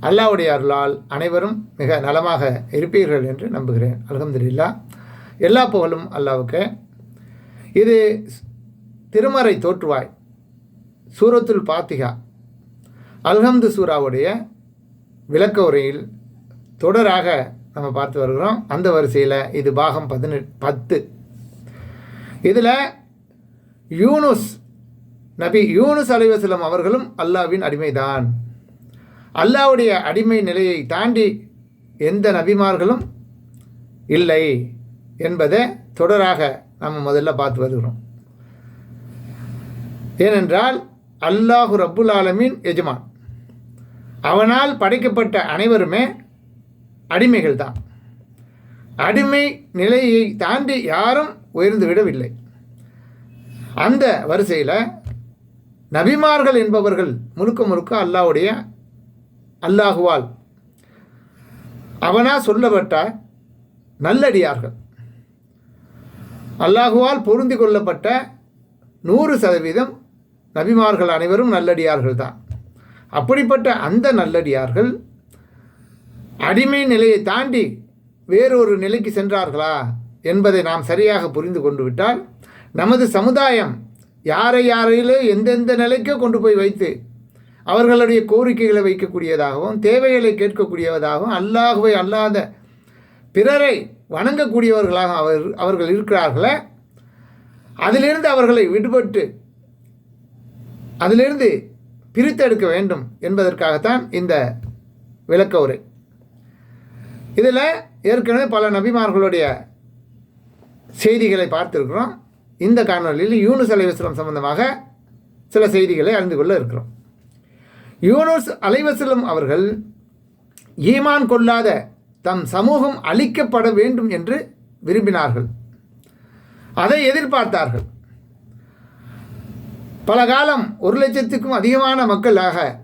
அல்லாவுடைய அருளால் அனைவரும் மிக நலமாக இருப்பீர்கள் என்று நம்புகிறேன். அல்ஹம்துலில்லா எல்லா புகழும் அல்லாவுக்கு. இது திருமறை தோற்றுவாய். சூரத்துல் பாத்திகா அல்ஹம்து சூராவுடைய விளக்க உரையில் தொடராக நம்ம பார்த்து வருகிறோம். அந்த வரிசையில் இது பாகம் பதினெட்டு பத்து. இதில் யூனுஸ் நபி யூனுஸ் அலைவசலம் அவர்களும் அல்லாவின் அடிமைதான். அல்லாவுடைய அடிமை நிலையை தாண்டி எந்த நபிமார்களும் இல்லை என்பதை தொடராக நம்ம முதல்ல பார்த்து வருகிறோம். ஏனென்றால் அல்லாஹு ரப்புல் ஆலமின் எஜமான். அவனால் படைக்கப்பட்ட அனைவருமே அடிமைகள் தான். அடிமை நிலையை தாண்டி யாரும் உயர்ந்து விடவில்லை. அந்த வரிசையில் நபிமார்கள் என்பவர்கள் முழுக்க முழுக்க அல்லாவுடைய அல்லாஹுவால் அவனா சொல்லப்பட்ட நல்லடியார்கள். அல்லாஹுவால் பொருந்தி கொள்ளப்பட்ட நூறு சதவீதம் நபிமார்கள் அனைவரும் நல்லடியார்கள் தான் அப்படிப்பட்ட அந்த நல்லடியார்கள் அடிமை நிலையை தாண்டி வேறொரு நிலைக்கு சென்றார்களா என்பதை நாம் சரியாக புரிந்து கொண்டு விட்டால் நமது சமுதாயம் யாரை யாரையிலே எந்தெந்த நிலைக்கோ கொண்டு போய் வைத்து அவர்களுடைய கோரிக்கைகளை வைக்கக்கூடியதாகவும் தேவைகளை கேட்கக்கூடியதாகவும் அல்லாஹுவை அல்லாத பிறரை வணங்கக்கூடியவர்களாக அவர் அவர்கள் இருக்கிறார்களே அதிலிருந்து அவர்களை விடுபட்டு அதிலிருந்து பிரித்தெடுக்க வேண்டும் என்பதற்காகத்தான் இந்த விளக்க உரை இதில் ஏற்கனவே பல நபிமார்களுடைய செய்திகளை பார்த்துருக்கிறோம். இந்த காணொலியில் யூனு அலைவசலம் சம்பந்தமாக சில செய்திகளை அறிந்து கொள்ள இருக்கிறோம். யூனுஸ் அலைவசலம் அவர்கள் ஈமான் கொள்ளாத தம் சமூகம் அழிக்கப்பட வேண்டும் என்று விரும்பினார்கள். அதை எதிர்பார்த்தார்கள். பல காலம் ஒரு லட்சத்துக்கும் அதிகமான மக்களாக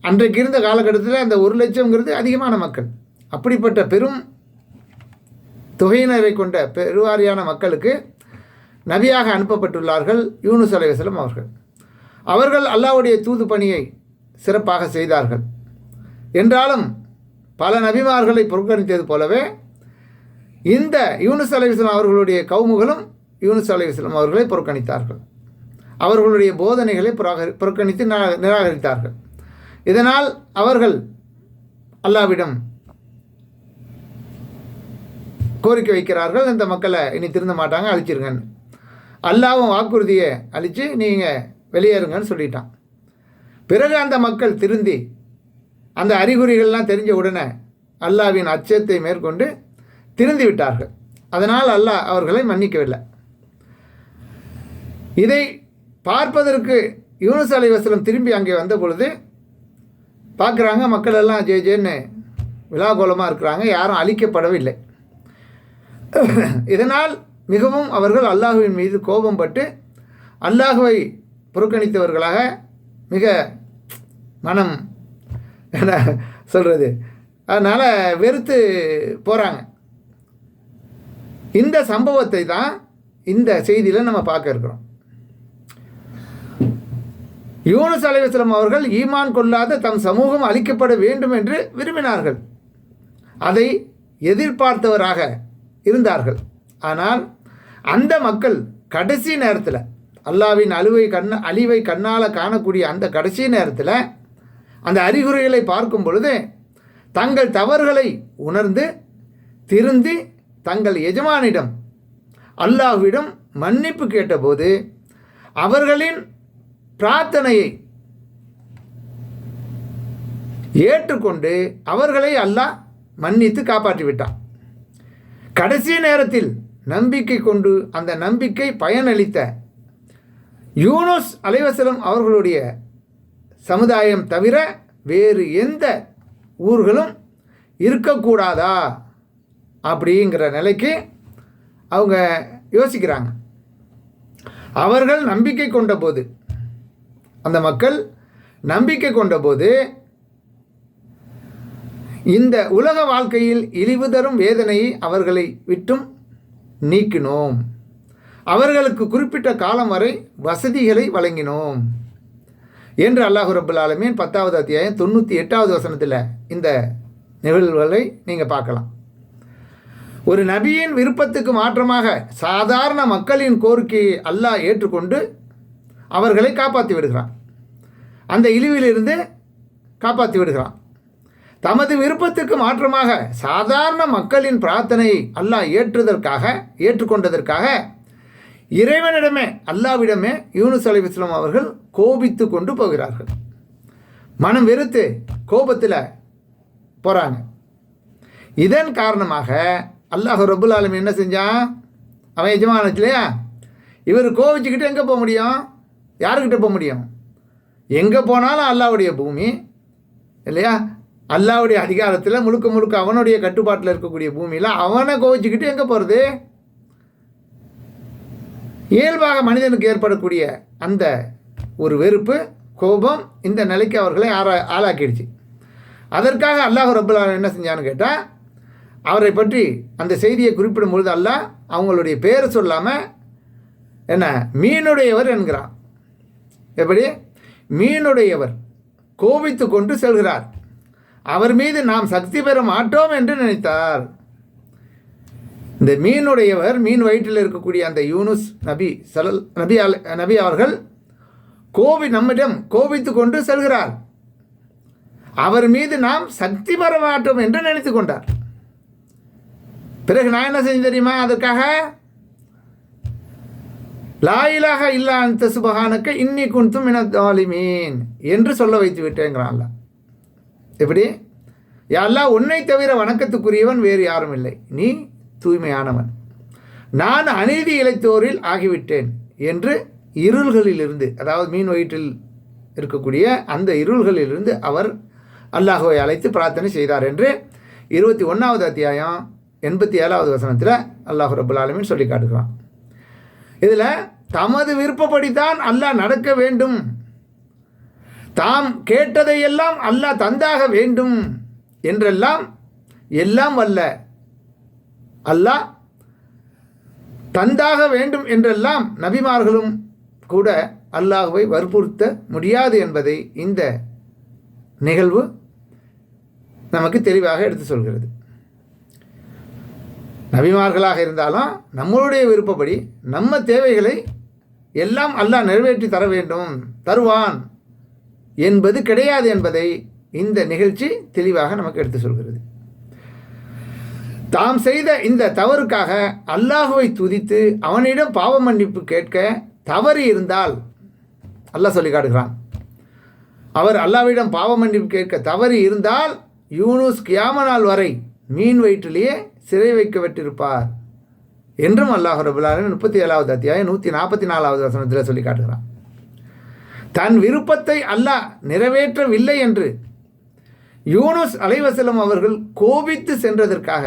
அன்றைக்கு இருந்த காலகட்டத்தில் அந்த ஒரு லட்சம்ங்கிறது அதிகமான மக்கள். அப்படிப்பட்ட பெரும் தொகையினரை கொண்ட பெருவாரியான மக்களுக்கு நபியாக அனுப்பப்பட்டுள்ளார்கள் யூனுஸ் அலைவசலம் அவர்கள். அவர்கள் அல்லாவுடைய தூது பணியை சிறப்பாக செய்தார்கள். என்றாலும் பல நபிமார்களை புறக்கணித்தது போலவே இந்த யூனுஸ் அலைவிஸ்லாம் அவர்களுடைய கவுமுகளும் யூனுஸ் அலைவிஸ்லாம் அவர்களை புறக்கணித்தார்கள். அவர்களுடைய போதனைகளை புறக்கணித்து நிராகரித்தார்கள். இதனால் அவர்கள் அல்லாவிடம் கோரிக்கை வைக்கிறார்கள். இந்த மக்களை இனி திருந்த மாட்டாங்க அழிச்சிருங்கன்னு. அல்லாவும் வாக்குறுதியை அழித்து நீங்கள் வெளியேறுங்கன்னு சொல்லிட்டான். பிறகு அந்த மக்கள் திருந்தி அந்த அறிகுறிகள்லாம் தெரிஞ்ச உடனே அல்லாவின் அச்சத்தை மேற்கொண்டு திருந்தி விட்டார்கள். அதனால் அல்லாஹ் அவர்களை மன்னிக்கவில்லை. இதை பார்ப்பதற்கு யூனுஸ் அலைவாஸ்லம் திரும்பி அங்கே வந்த பொழுது பார்க்குறாங்க மக்கள் எல்லாம் ஜே ஜேன்னு விழாகோலமாக இருக்கிறாங்க யாரும் அழிக்கப்படவில்லை. இதனால் மிகவும் அவர்கள் அல்லாஹுவின் மீது கோபம் பட்டு அல்லாஹுவை புறக்கணித்தவர்களாக மிக மனம். என்ன சொல்கிறது அதனால் வெறுத்து போகிறாங்க இந்த சம்பவத்தை தான் இந்த செய்தியில் நம்ம பார்க்க இருக்கிறோம். யூனஸ் அலைவசலம் அவர்கள் ஈமான் கொள்ளாத தம் சமூகம் அளிக்கப்பட வேண்டும் என்று விரும்பினார்கள். அதை எதிர்பார்த்தவராக இருந்தார்கள். ஆனால் அந்த மக்கள் கடைசி நேரத்தில் அல்லாவின் அழுவை கண்ண அழிவை கண்ணால் காணக்கூடிய அந்த கடைசி நேரத்தில் அந்த அறிகுறிகளை பார்க்கும் பொழுது தங்கள் தவறுகளை உணர்ந்து திருந்தி தங்கள் எஜமானிடம் அல்லாஹ்விடம் மன்னிப்பு கேட்டபோது அவர்களின் பிரார்த்தனையை ஏற்றுக்கொண்டு அவர்களை அல்லாஹ் மன்னித்து காப்பாற்றிவிட்டான். கடைசி நேரத்தில் நம்பிக்கை கொண்டு அந்த நம்பிக்கை பயனளித்த யூனோஸ் அலைவசலம் அவர்களுடைய சமுதாயம் தவிர வேறு எந்த ஊர்களும் இருக்கக்கூடாதா அப்படிங்கிற நிலைக்கு அவங்க யோசிக்கிறாங்க. அவர்கள் நம்பிக்கை கொண்ட போது அந்த மக்கள் நம்பிக்கை கொண்ட போது இந்த உலக வாழ்க்கையில் இழிவு தரும் வேதனையை அவர்களை விட்டும் நீக்கினோம். அவர்களுக்கு குறிப்பிட்ட காலம் வரை வசதிகளை வழங்கினோம். என்று அல்லாஹு ரபுல் ஆலமீன் பத்தாவது அத்தியாயம் தொண்ணூற்றி எட்டாவது வசனத்தில் இந்த நிகழ்வுகளை நீங்கள் பார்க்கலாம். ஒரு நபியின் விருப்பத்துக்கு மாற்றமாக சாதாரண மக்களின் கோரிக்கையை அல்லாஹ் ஏற்றுக்கொண்டு அவர்களை காப்பாற்றி விடுகிறான். அந்த இழிவிலிருந்து காப்பாற்றி விடுகிறான். தமது விருப்பத்துக்கு மாற்றமாக சாதாரண மக்களின் பிரார்த்தனையை அல்லாஹ் ஏற்றுதற்காக ஏற்றுக்கொண்டதற்காக இறைவனிடமே அல்லாவிடமே யூனுஸ் அலி இஸ்லாம் அவர்கள் கோபித்து கொண்டு போகிறார்கள். மனம் வெறுத்து கோபத்தில் போகிறாங்க இதன் காரணமாக அல்லாஹ் ரபுல் ஆலம் என்ன செஞ்சான்? அவன் எஜமானச்சு இல்லையா? இவர் கோவிச்சுக்கிட்டு எங்கே போக முடியும்? யாருக்கிட்ட போக முடியும்? எங்கே போனாலும் அல்லாவுடைய பூமி இல்லையா? அல்லாவுடைய அதிகாரத்தில் முழுக்க முழுக்க அவனுடைய கட்டுப்பாட்டில் இருக்கக்கூடிய பூமியில் அவனை கோவிச்சுக்கிட்டு எங்கே போகிறது இயல்பாக மனிதனுக்கு ஏற்படக்கூடிய அந்த ஒரு வெறுப்பு கோபம் இந்த நிலைக்கு அவர்களை ஆரா ஆளாக்கிடுச்சு. அதற்காக அல்லாஹ் ரபுல்லா என்ன செஞ்சான்னு கேட்டால் அவரை பற்றி அந்த செய்தியை குறிப்பிடும் பொழுது அல்லாஹ் அவங்களுடைய பேரை சொல்லாமல் என்ன மீனுடையவர் என்கிறான். எப்படி? மீனுடையவர் கோபித்து கொண்டு செல்கிறார். அவர் மீது நாம் சக்தி பெற மாட்டோம் என்று நினைத்தார். இந்த மீனுடையவர் மீன் வயிற்றில் இருக்கக்கூடிய அந்த யூனுஸ் நபி சலல் நபி அல் நபி அவர்கள் கோவி நம்மிடம் கோபித்து கொண்டு செல்கிறார். அவர் மீது நாம் சக்தி பெற மாட்டோம் என்று நினைத்து கொண்டார். பிறகு நான் என்ன செஞ்சு தெரியுமா? அதற்காக லாயிலாக இல்லா அந்த சுபகானுக்கு இன்னி குன்தும் இனத்தாலிமீன் என்று சொல்ல வைத்து விட்டேங்கிறான்ல எப்படி? யாரெல்லாம் உன்னை தவிர வணக்கத்துக்குரியவன் வேறு யாரும் இல்லை. நீ தூய்மையானவன். நான் அநீதி இழைத்தோரில் ஆகிவிட்டேன் என்று இருள்களிலிருந்து அதாவது மீன் வயிற்றில் இருக்கக்கூடிய அந்த இருள்களிலிருந்து அவர் அல்லாஹுவை அழைத்து பிரார்த்தனை செய்தார் என்று இருபத்தி ஒன்றாவது அத்தியாயம் எண்பத்தி ஏழாவது வசனத்தில் அல்லாஹு ரபுல் ஆலமின் சொல்லி காட்டுகிறான். இதில் தமது விருப்பப்படித்தான் அல்லாஹ் நடக்க வேண்டும். தாம் கேட்டதையெல்லாம் அல்லாஹ் தந்தாக வேண்டும் என்றெல்லாம் எல்லாம் வல்ல. அல்லாஹ் தந்தாக வேண்டும் என்றெல்லாம் நபிமார்களும் கூட அல்லாஹுவை வற்புறுத்த முடியாது என்பதை இந்த நிகழ்வு நமக்கு தெளிவாக எடுத்து சொல்கிறது. நபிமார்களாக இருந்தாலும் நம்மளுடைய விருப்பப்படி நம்ம தேவைகளை எல்லாம் அல்லாஹ் நிறைவேற்றி தர வேண்டும் தருவான் என்பது கிடையாது என்பதை இந்த நிகழ்ச்சி தெளிவாக நமக்கு எடுத்து சொல்கிறது. தாம் செய்த இந்த தவறுக்காக அல்லாஹுவை துதித்து அவனிடம் பாவ மன்னிப்பு கேட்க தவறு இருந்தால் அல்லாஹ் சொல்லி காட்டுகிறான். அவர் அல்லாவிடம் பாவ மன்னிப்பு கேட்க தவறு இருந்தால் யூனுஸ் கியாம நாள் வரை மீன் வயிற்றிலேயே சிறை வைக்கப்பட்டிருப்பார் என்றும் அல்லாஹ் ரபுல்லாலும் முப்பத்தி ஏழாவது அத்தியாயம் நூற்றி நாற்பத்தி நாலாவது வசனத்தில் சொல்லி காட்டுகிறான். தன் விருப்பத்தை அல்லாஹ் நிறைவேற்றவில்லை என்று யூனுஸ் அலைவசலம் அவர்கள் கோபித்து சென்றதற்காக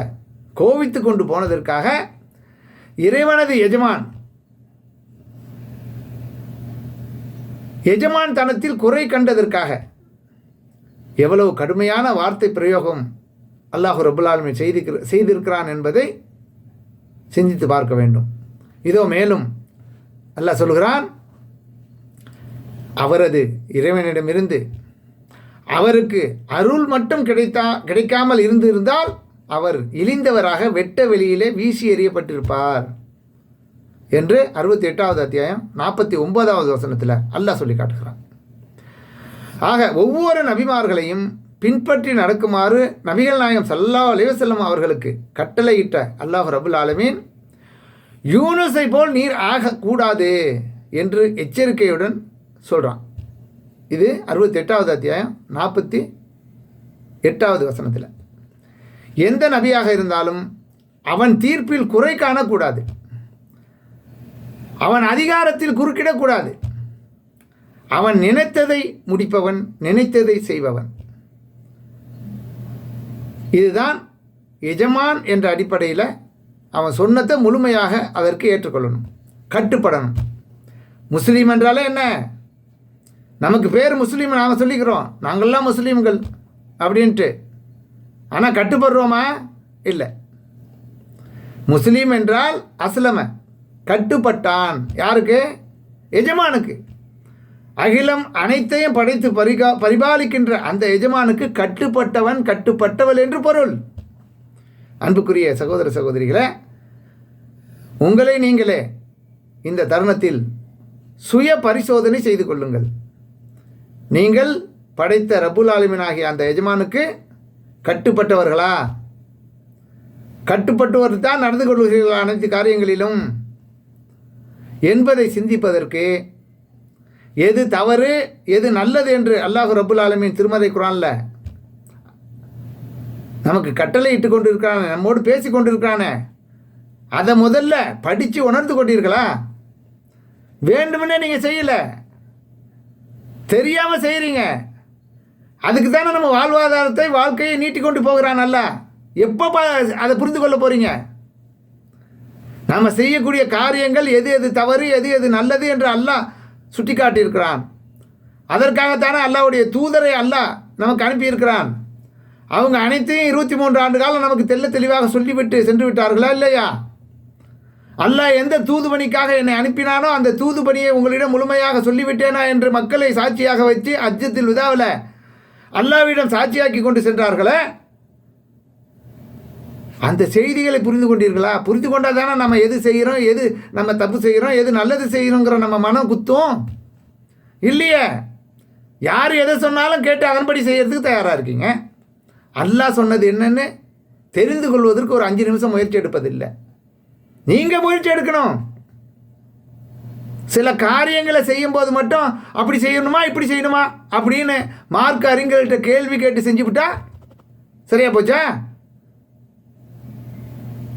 கோவித்து கொண்டு போனதற்காக இறைவனது எஜமான் எஜமான் தனத்தில் குறை கண்டதற்காக எவ்வளவு கடுமையான வார்த்தை பிரயோகம் அல்லாஹு ரபுல்லாலுமே செய்திருக்கிற செய்திருக்கிறான் என்பதை சிந்தித்து பார்க்க வேண்டும். இதோ மேலும் அல்லாஹ் சொல்கிறான் அவரது இறைவனிடமிருந்து அவருக்கு அருள் மட்டும் கிடைத்தா கிடைக்காமல் இருந்திருந்தால் அவர் இழிந்தவராக வெட்ட வெளியிலே வீசி எறியப்பட்டிருப்பார் என்று அறுபத்தி எட்டாவது அத்தியாயம் நாற்பத்தி ஒன்பதாவது வசனத்தில் அல்லாஹ் சொல்லி காட்டுகிறான். ஆக ஒவ்வொரு நபிமார்களையும் பின்பற்றி நடக்குமாறு நபிகள் நாயகம் சல்லா அலைவசல்லம் அவர்களுக்கு கட்டளையிட்ட அல்லாஹ் ரபுல் ஆலமீன் யூனுஸை போல் நீர் ஆகக்கூடாது என்று எச்சரிக்கையுடன் சொல்கிறான் இது அறுபத்தி எட்டாவது அத்தியாயம் நாற்பத்தி எட்டாவது வசனத்தில். எந்த நபியாக இருந்தாலும் அவன் தீர்ப்பில் குறை காணக்கூடாது. அவன் அதிகாரத்தில் குறுக்கிடக்கூடாது. அவன் நினைத்ததை முடிப்பவன் நினைத்ததை செய்பவன். இதுதான் எஜமான் என்ற அடிப்படையில் அவன் சொன்னதை முழுமையாக அதற்கு ஏற்றுக்கொள்ளணும். கட்டுப்படணும். முஸ்லீம் என்றாலே என்ன? நமக்கு பேர் முஸ்லீம் நாம் சொல்லிக்கிறோம். நாங்கள்லாம் முஸ்லீம்கள் அப்படின்ட்டு. ஆனால் கட்டுப்படுறோமா? இல்லை. முஸ்லீம் என்றால் அஸ்லம கட்டுப்பட்டான். யாருக்கு? எஜமானுக்கு. அகிலம் அனைத்தையும் படைத்து பரிகா பரிபாலிக்கின்ற அந்த எஜமானுக்கு கட்டுப்பட்டவன் கட்டுப்பட்டவள் என்று பொருள். அன்புக்குரிய சகோதர சகோதரிகளே உங்களை நீங்களே இந்த தருணத்தில் சுய பரிசோதனை செய்து கொள்ளுங்கள். நீங்கள் படைத்த ரபுல் ஆலிமினாகிய அந்த எஜமானுக்கு கட்டுப்பட்டவர்களா? கட்டுப்பட்டவர் தான் நடந்து கொள்கிறீர்கள் அனைத்து காரியங்களிலும். என்பதை சிந்திப்பதற்கு எது தவறு எது நல்லது என்று அல்லாஹு ரபுல் ஆலமின் திருமறை குரான்ல நமக்கு கட்டளை இட்டு கொண்டிருக்கிறான நம்மோடு பேசி கொண்டிருக்கிறானே. அதை முதல்ல படித்து உணர்ந்து கொண்டீர்களா? வேண்டுமென்னே நீங்கள் செய்யலை. தெரியாமல் செய்கிறீங்க அதுக்கு தானே நம்ம வாழ்வாதாரத்தை வாழ்க்கையை நீட்டிக்கொண்டு போகிறான் அல்ல எப்போ அதை புரிந்து கொள்ள போகிறீங்க நாம் செய்யக்கூடிய காரியங்கள் எது எது தவறு எது எது நல்லது என்று அல்லாஹ் சுட்டி காட்டியிருக்கிறான் அதற்காகத்தானே அல்லாவுடைய தூதரை அல்லாஹ் நமக்கு அனுப்பியிருக்கிறான். அவங்க அனைத்தையும் இருபத்தி மூன்று ஆண்டு காலம் நமக்கு தெல்ல தெளிவாக சொல்லிவிட்டு சென்று விட்டார்களா இல்லையா? அல்லாஹ் எந்த தூதுபணிக்காக என்னை அனுப்பினானோ அந்த தூதுபணியை உங்களிடம் முழுமையாக சொல்லிவிட்டேனா என்று மக்களை சாட்சியாக வச்சு அஜத்தில் விதாவில் அல்லாவிடம் சாட்சியாக்கி கொண்டு சென்றார்களே. அந்த செய்திகளை புரிந்து கொண்டீர்களா? புரிந்து கொண்டால் தானே நம்ம எது செய்கிறோம் எது நம்ம தப்பு செய்கிறோம் எது நல்லது செய்கிறோங்கிற நம்ம மனம் குத்தும். இல்லையே? யார் எதை சொன்னாலும் கேட்டு அதன்படி செய்கிறதுக்கு தயாராக இருக்கீங்க. அல்லாஹ் சொன்னது என்னென்னு தெரிந்து கொள்வதற்கு ஒரு அஞ்சு நிமிஷம் முயற்சி எடுப்பதில்லை. நீங்கள் முயற்சி எடுக்கணும். சில காரியங்களை செய்யும்போது மட்டும் அப்படி செய்யணுமா? இப்படி செய்யணுமா? அப்படின்னு மார்க் அறிஞர்கள்ட்ட கேள்வி கேட்டு செஞ்சுவிட்டா சரியா போச்சா?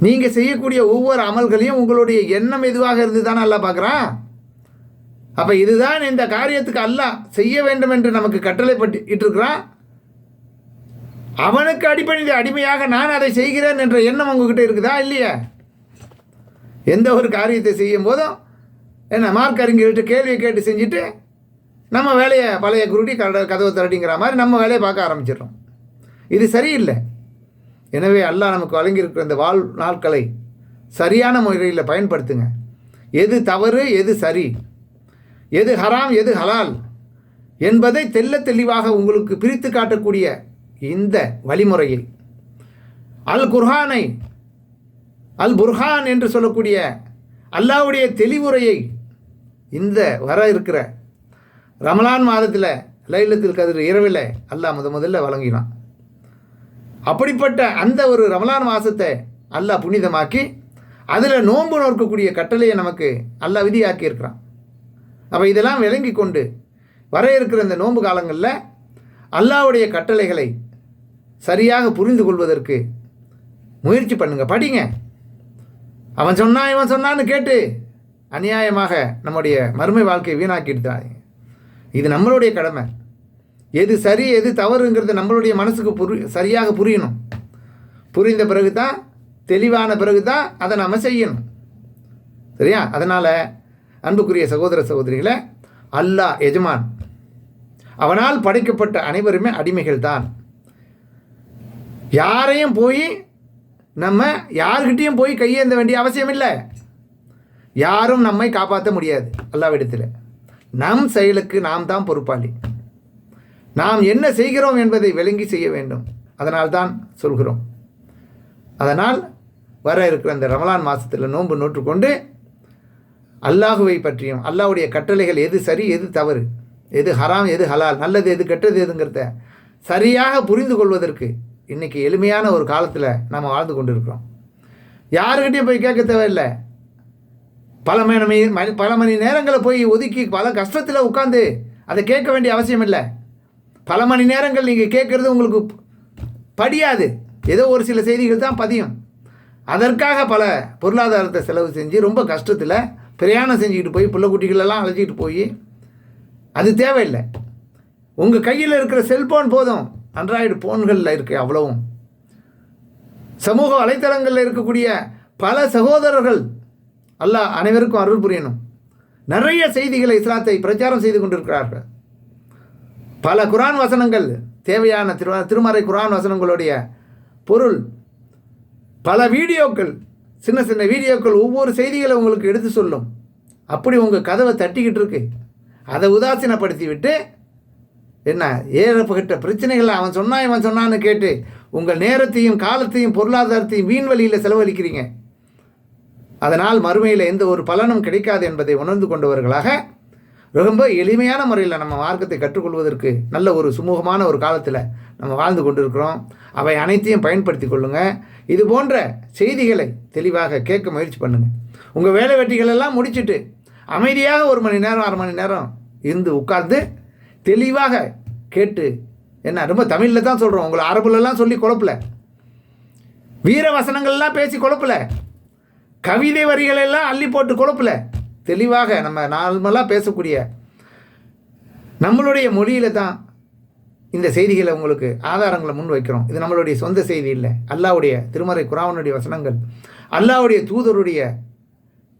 நீங்கள் செய்யக்கூடிய ஒவ்வொரு அமல்களையும் உங்களுடைய எண்ணம் எதுவாக இருந்து தானே அல்ல பார்க்குறான்? அப்போ இதுதான் இந்த காரியத்துக்கு அல்ல செய்ய வேண்டும் என்று நமக்கு கட்டளைப்பட்டு இட்டிருக்கிறான் அவனுக்கு அடிப்படையில் அடிமையாக நான் அதை செய்கிறேன் என்ற எண்ணம் உங்ககிட்ட இருக்குதா இல்லையா? எந்த ஒரு காரியத்தை செய்யும் போதும் என்ன மார்க் அறிஞர்கிட்ட கேள்வியை கேட்டு செஞ்சுட்டு நம்ம வேலையை பழைய குருடி கட கதவை திரட்டிங்கிற மாதிரி நம்ம வேலையை பார்க்க ஆரம்பிச்சிடுறோம். இது சரியில்லை. எனவே அல்லாஹ் நமக்கு வழங்கியிருக்கிற இந்த வாழ் நாட்களை சரியான முறையில் பயன்படுத்துங்க. எது தவறு எது சரி எது ஹராம் எது ஹலால் என்பதை தெல்ல தெளிவாக உங்களுக்கு பிரித்து காட்டக்கூடிய இந்த வழிமுறையை அல் குர்ஹானை அல் புர்ஹான் என்று சொல்லக்கூடிய அல்லாவுடைய தெளிவுரையை இந்த வர இருக்கிற ரமலான் மாதத்தில் லைலத்தில் கதிர் இரவில் அல்லாஹ் முத முதல்ல வழங்கினான். அப்படிப்பட்ட அந்த ஒரு ரமலான் மாதத்தை அல்லாஹ் புனிதமாக்கி அதில் நோன்பு நோக்கக்கூடிய கட்டளையை நமக்கு அல்லாஹ் விதியாக்கி இருக்கிறான் அப்போ இதெல்லாம் விளங்கி கொண்டு வர இருக்கிற இந்த நோன்பு காலங்களில் அல்லாவுடைய கட்டளைகளை சரியாக புரிந்து கொள்வதற்கு முயற்சி பண்ணுங்கள் படிங்க. அவன் சொன்னான் இவன் சொன்னான்னு கேட்டு அநியாயமாக நம்முடைய மறுமை வாழ்க்கையை வீணாக்கிட்டு இது நம்மளுடைய கடமை. எது சரி எது தவறுங்கிறது நம்மளுடைய மனசுக்கு புரி சரியாக புரியணும். புரிந்த பிறகு தான் தெளிவான பிறகு தான் அதை நம்ம செய்யணும். சரியா? அதனால் அன்புக்குரிய சகோதர சகோதரிகளை அல்லாஹ் எஜமான் அவனால் படைக்கப்பட்ட அனைவருமே அடிமைகள் தான் யாரையும் போய் நம்ம யார்கிட்டையும் போய் கையேந்த வேண்டிய அவசியம் இல்லை யாரும் நம்மை காப்பாற்ற முடியாது. அல்லாவிடத்தில். நம் செயலுக்கு நாம் தான் பொறுப்பாளி. நாம் என்ன செய்கிறோம் என்பதை விளங்கி செய்ய வேண்டும். அதனால் தான் சொல்கிறோம். அதனால் வர இருக்கிற அந்த ரமலான் மாதத்தில் நோன்பு நோற்றுக்கொண்டு அல்லாஹுவை பற்றியும் அல்லாஹுடைய கட்டளைகள் எது சரி எது தவறு எது ஹராம் எது ஹலால் நல்லது எது கெட்டது எதுங்கிறத சரியாக புரிந்து கொள்வதற்கு இன்றைக்கி எளிமையான ஒரு காலத்தில் நம்ம வாழ்ந்து கொண்டு இருக்கிறோம் யாருக்கிட்டையும் போய் கேட்க தேவையில்லை. பல மணி மணி பல மணி நேரங்களை போய் ஒதுக்கி பல கஷ்டத்தில் உட்காந்து அதை கேட்க வேண்டிய அவசியம் இல்லை. பல மணி நேரங்கள் நீங்கள் கேட்குறது உங்களுக்கு படியாது. ஏதோ ஒரு சில செய்திகள் தான் பதியும். அதற்காக பல பொருளாதாரத்தை செலவு செஞ்சு ரொம்ப கஷ்டத்தில் பிரயாணம் செஞ்சுக்கிட்டு போய் பிள்ளை குட்டிகளெல்லாம் அழைச்சிக்கிட்டு போய் அது தேவையில்லை. உங்கள் கையில் இருக்கிற செல்ஃபோன் போதும். ஆண்ட்ராய்டு ஃபோன்களில் இருக்குது அவ்வளவும். சமூக வலைத்தளங்களில் இருக்கக்கூடிய பல சகோதரர்கள் அல்லாஹ் அனைவருக்கும் அருள் புரியணும். நிறைய செய்திகளை இஸ்லாத்தை பிரச்சாரம் செய்து கொண்டிருக்கிறார்கள். பல குரான் வசனங்கள் தேவையான திரு திருமறை குரான் வசனங்களுடைய பொருள். பல வீடியோக்கள் சின்ன சின்ன வீடியோக்கள் ஒவ்வொரு செய்திகளை உங்களுக்கு எடுத்து சொல்லும். அப்படி உங்கள் கதவை தட்டிக்கிட்டு இருக்கு. அதை உதாசீனப்படுத்தி விட்டு என்ன ஏற்பட்ட பிரச்சனைகளை அவன் சொன்னான் இவன் சொன்னான்னு கேட்டு உங்கள் நேரத்தையும் காலத்தையும் பொருளாதாரத்தையும் வீண் வழியில் செலவழிக்கிறீங்க. அதனால் மறுமையில் எந்த ஒரு பலனும் கிடைக்காது என்பதை உணர்ந்து கொண்டவர்களாக ரொம்ப எளிமையான முறையில் நம்ம மார்க்கத்தை கற்றுக்கொள்வதற்கு நல்ல ஒரு சுமூகமான ஒரு காலத்தில் நம்ம வாழ்ந்து கொண்டிருக்கிறோம். அவை அனைத்தையும் பயன்படுத்தி கொள்ளுங்கள் இது போன்ற செய்திகளை தெளிவாக கேட்க முயற்சி பண்ணுங்கள் உங்கள் வேலை வெட்டிகளெல்லாம் முடிச்சுட்டு அமைதியாக ஒரு மணி நேரம் அரை மணி நேரம் இருந்து உட்கார்ந்து தெளிவாக கேட்டு என்ன ரொம்ப தமிழில் தான் சொல்கிறோம் உங்களை அரபுலலாம் சொல்லி குழப்பல. வீர வசனங்கள்லாம் பேசி குழப்பல. கவிதை வரிகள் எல்லாம் அள்ளி போட்டு குழப்பல. தெளிவாக நம்ம நார்மலாக பேசக்கூடிய நம்மளுடைய மொழியில் தான் இந்த செய்திகளை உங்களுக்கு ஆதாரங்களை முன் வைக்கிறோம். இது நம்மளுடைய சொந்த செய்தி இல்லை. அல்லாவுடைய திருமறை குராவனுடைய வசனங்கள் அல்லாவுடைய தூதருடைய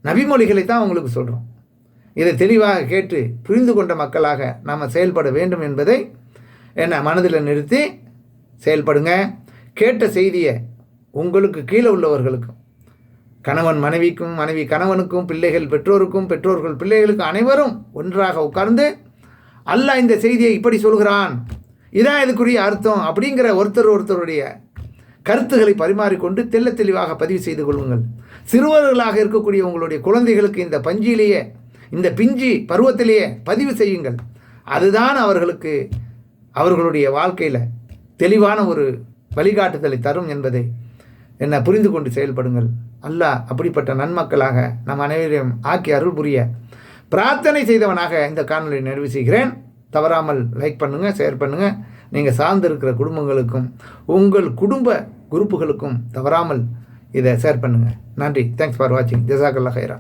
நபிமொழிகளை தான் உங்களுக்கு சொல்கிறோம் இதை தெளிவாக கேட்டு புரிந்து கொண்ட மக்களாக நாம் செயல்பட வேண்டும் என்பதை என்ன மனதில் நிறுத்தி செயல்படுங்க. கேட்ட செய்தியை உங்களுக்கு கீழே உள்ளவர்களுக்கும் கணவன் மனைவிக்கும் மனைவி கணவனுக்கும் பிள்ளைகள் பெற்றோருக்கும் பெற்றோர்கள் பிள்ளைகளுக்கும் அனைவரும் ஒன்றாக உட்கார்ந்து அல்லாஹ் இந்த செய்தியை இப்படி சொல்கிறான். இதான் இதுக்குரிய அர்த்தம் அப்படிங்கிற ஒருத்தர் ஒருத்தருடைய கருத்துக்களை பரிமாறிக்கொண்டு தெள்ள தெளிவாக பதிவு செய்து கொள்ளுங்கள். சிறுவர்களாக இருக்கக்கூடிய உங்களுடைய குழந்தைகளுக்கு இந்த பஞ்சிலேயே இந்த பிஞ்சி பருவத்திலேயே பதிவு செய்யுங்கள். அதுதான் அவர்களுக்கு அவர்களுடைய வாழ்க்கையில் தெளிவான ஒரு வழிகாட்டுதலை தரும் என்பதை என்ன புரிந்து கொண்டு செயல்படுங்கள். அல்லாஹ் அப்படிப்பட்ட நன்மக்களாக நம் அனைவரையும் ஆக்கி அருள் புரிய. பிரார்த்தனை செய்தவனாக இந்த காணொலியை நிறைவு செய்கிறேன். தவறாமல் லைக் பண்ணுங்கள் ஷேர் பண்ணுங்கள் நீங்கள் சார்ந்திருக்கிற குடும்பங்களுக்கும் உங்கள் குடும்ப குரூப்புகளுக்கும் தவறாமல் இதை ஷேர் பண்ணுங்கள் நன்றி. தேங்க்ஸ் ஃபார் வாட்சிங் ஜசாக்கல்லா ஹைரா